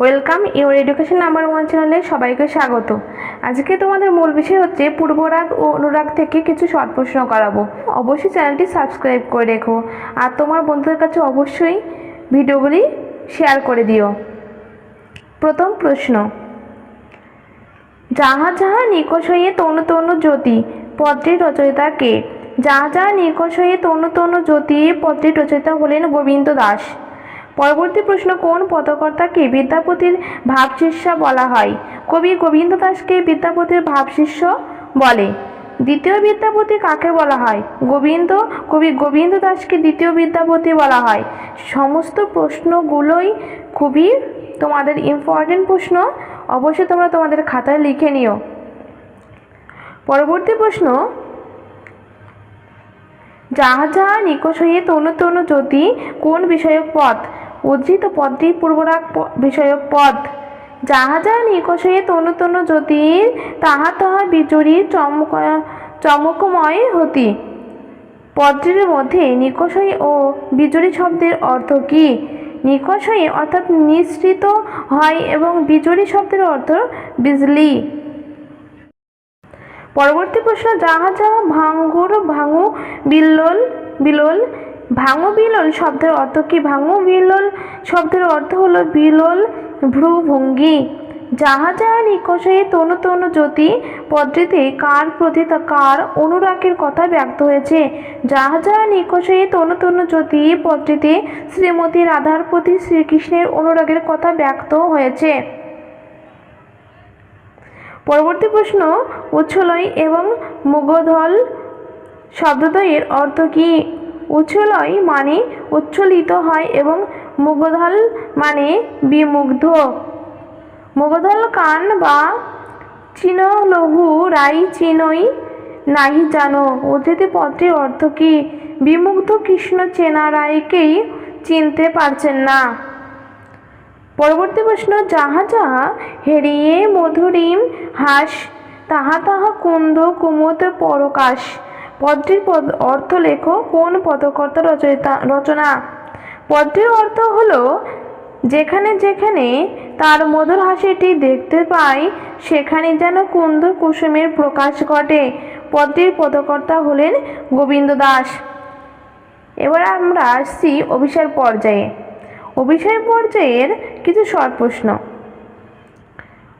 Welcome, your education number one চ্যানেলে সবাইকে স্বাগত। আজকে তোমাদের মূল বিষয় হচ্ছে পূর্বরাগ ও অনুরাগ থেকে কিছু শর্ট প্রশ্ন করাবো। অবশ্যই চ্যানেলটি সাবস্ক্রাইব করে রেখো। আর তোমার বন্ধুদের কাছে অবশ্যই ভিডিওগুলি শেয়ার করে দিও। প্রথম প্রশ্ন, যাহা যাহা নিকষ হয়ে তনু তনু জ্যোতি পদ্মের রচয়িতা কে? যাহা যাহা নিকষ হয়ে তনু তনু জ্যোতি পদ্মের রচয়িতা হলেন গোবিন্দ দাস। পরবর্তী প্রশ্ন, কোন পদকর্তাকে বিদ্যাপতির ভাবশিষ্যা বলা হয়? কবি গোবিন্দ দাসকে বিদ্যাপতির ভাবশিষ্য বলে। দ্বিতীয় বিদ্যাপতি কাকে বলা হয়? গোবিন্দ, কবি গোবিন্দ দাসকে দ্বিতীয় বিদ্যাপতি বলা হয়। সমস্ত প্রশ্নগুলোই খুবই তোমাদের ইম্পর্টেন্ট প্রশ্ন। অবশ্যই তোমরা তোমাদের খাতায় লিখে নিও। পরবর্তী প্রশ্ন, যাহা যাহা নিকষ হয়ে তনু তনু জ্যোতি কোন বিষয়ক পদ উদ্ধৃত পদটি পূর্বরাগ বিষয়ক পদ। যাহা যাহা নিকষ তনু তনু জ্যোতি, তাহা তাহা বিচুরি চমক, চমকময় হতি। পদটির মধ্যে নিকষ হয়ে ও বিজুরি শব্দের অর্থ কি? নিকষ হয়ে অর্থাৎ নিঃসৃত হয় এবং বিজুরি শব্দের অর্থ বিজলি। পরবর্তী প্রশ্ন, যাহা যাহা ভাঙ্গুর ভাঙু বিল্লোল, বিলোল ভাঙু বিলোল শব্দের অর্থ কি? ভাঙু বিলল শব্দের অর্থ হলো বিলল ভ্রুভঙ্গি। যাহা যাহা নিকষে তনু তনু জ্যোতি পদ্ধতিতে কার প্রতি কার অনুরাগের কথা ব্যক্ত হয়েছে? যাহা যাহা নিকষে তনু তনু জ্যোতি পদ্ধতিতে শ্রীমতী রাধার প্রতি শ্রীকৃষ্ণের অনুরাগের কথা ব্যক্ত হয়েছে। পরবর্তী প্রশ্ন, উচ্ছলয় এবং মুগধল শব্দদ্বয়ের অর্থ কি? উচ্ছলয় মানে উচ্ছলিত হয় এবং মুগধল মানে বিমুগ্ধ। মুগধল কান বা চিনলহু রাই চিনই নাহি জানো। উদ্ধৃতি পত্রের অর্থ কি? বিমুগ্ধ কৃষ্ণ চেনা রায়কেই চিনতে পারছেন না। পরবর্তী প্রশ্ন, যাহা যাহা হেরিয়ে মধুরিম হাস, তাহা তাহা কুন্দ কুমুদ পরকাশ। পদটির পদ অর্থ লেখো কোন পদকর্তা রচয়িতা রচনা? পদটির অর্থ হলো যেখানে যেখানে তার মধুর হাসিটি দেখতে পাই, সেখানে যেন কুন্দ কুসুমের প্রকাশ ঘটে। পদটির পদকর্তা হলেন গোবিন্দ দাস। এবার আমরা আসছি অভিসার পর্যায়ে। অভিসার পর্যায়ের কিছু শর্ট প্রশ্ন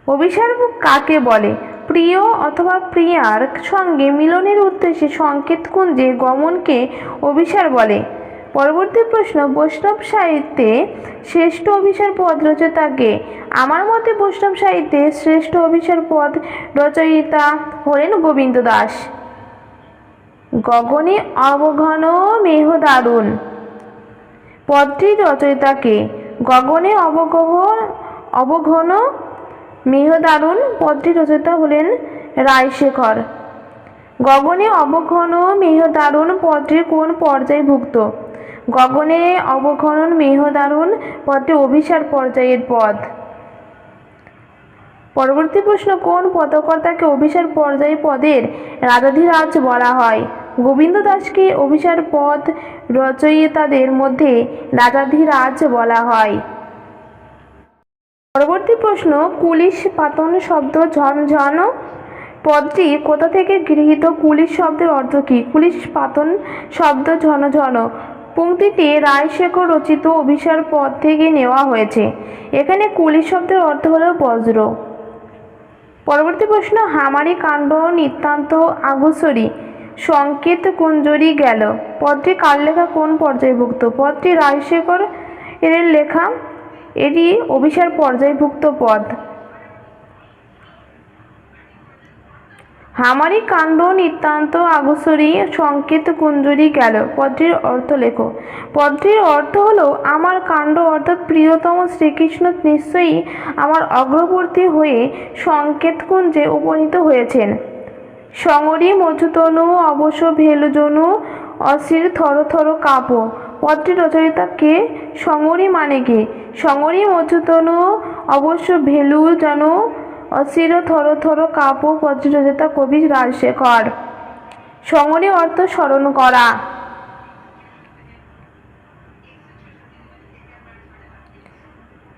অভিসার কাকে বলে? প্রিয় অথবা প্রিয়ার সঙ্গে মিলনের উদ্দেশ্যে সংকেত কুঞ্জে গমনকে অভিসার বলে। পরবর্তী প্রশ্ন, বৈষ্ণব সাহিত্যে শ্রেষ্ঠ অভিসার পদ রচয়িতাকে আমার মতে বৈষ্ণব সাহিত্যে শ্রেষ্ঠ অভিসার পদ রচয়িতা হলেন গোবিন্দ দাস। গগনে অবঘন মেহ দারুণ। পদটির রচয়িতাকে গগনে অবগহ অবঘন মেহদারুণ পদটি রচয়িতা হলেন রায়শেখর। গগনে অবঘন মেহদারুণ পদটির কোন পর্যায়ভুক্ত? গগনে অবঘনন মেহদারুণ পদটি অভিসার পর্যায়ের পদ। পরবর্তী প্রশ্ন, কোন পদকর্তাকে অভিসার পর্যায় পদের রাজাধিরাজ বলা হয়? গোবিন্দ দাসকে অভিসার পদ রচয়িতাদের মধ্যে রাজাধিরাজ বলা হয়। পরবর্তী প্রশ্ন, কুলিশ পাতন শব্দ ঝনঝন পদটি কোথা থেকে গৃহীত? কুলিশ শব্দের অর্থ কী? কুলিশ পাতন শব্দ ঝনঝন। পংক্তিটি রায়শেখর রচিত অভিসার পদ থেকে নেওয়া হয়েছে। এখানে কুলিশ শব্দের অর্থ হলো বজ্র। পরবর্তী প্রশ্ন, হামারি কাণ্ড নিতান্ত আগুসরি সংকেত কুঞ্জরি গেল। পদটি কার লেখা? কোন পর্যায়ভুক্ত? পদটি রাজশেখর এর লেখা এটি অভিসার পর্যায়ভুক্ত পদ হামারি কাণ্ড নিতান্ত আগুসরি সংকেত কুঞ্জরি গেল। পদটির অর্থ লেখো। পদটির অর্থ হলো, আমার কাণ্ড অর্থাৎ প্রিয়তম শ্রীকৃষ্ণ নিশ্চয়ই আমার অগ্রবর্তী হয়ে সংকেত কুঞ্জে উপনীত হয়েছেন। সঙ্গরি মধুতনু অবশ্য ভেলুজনু অসির থর থর কাপ। পদটির রচয়িতা কে? সঙ্গরি মানে কে? সঙ্গরি মধুতনু অবশ্য ভেলু যেন অসির থর থর কাপ পদটির রচয়িতা কবি রাজশেখর। সঙ্গরি অর্থ স্মরণ করা।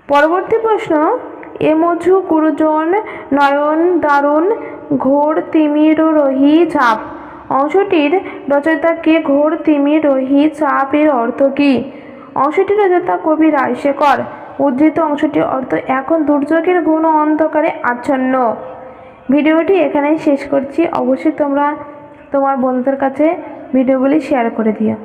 পরবর্তী প্রশ্ন, এ মধু গুরুজন নয়ন দারুণ, ঘোর তিমির রহি চাপ অংশটির রচয়িতা কে ঘোর তিমি রহি চাপ এর অর্থ কী? অংশটির রচয়িতা কবি রায়শেখর। উদ্ধৃত অংশটির অর্থ এখন দুর্যোগের গুণ অন্ধকারে আচ্ছন্ন। ভিডিওটি এখানেই শেষ করছি। অবশ্যই তোমরা তোমার বন্ধুদের কাছে ভিডিওগুলি শেয়ার করে দিও।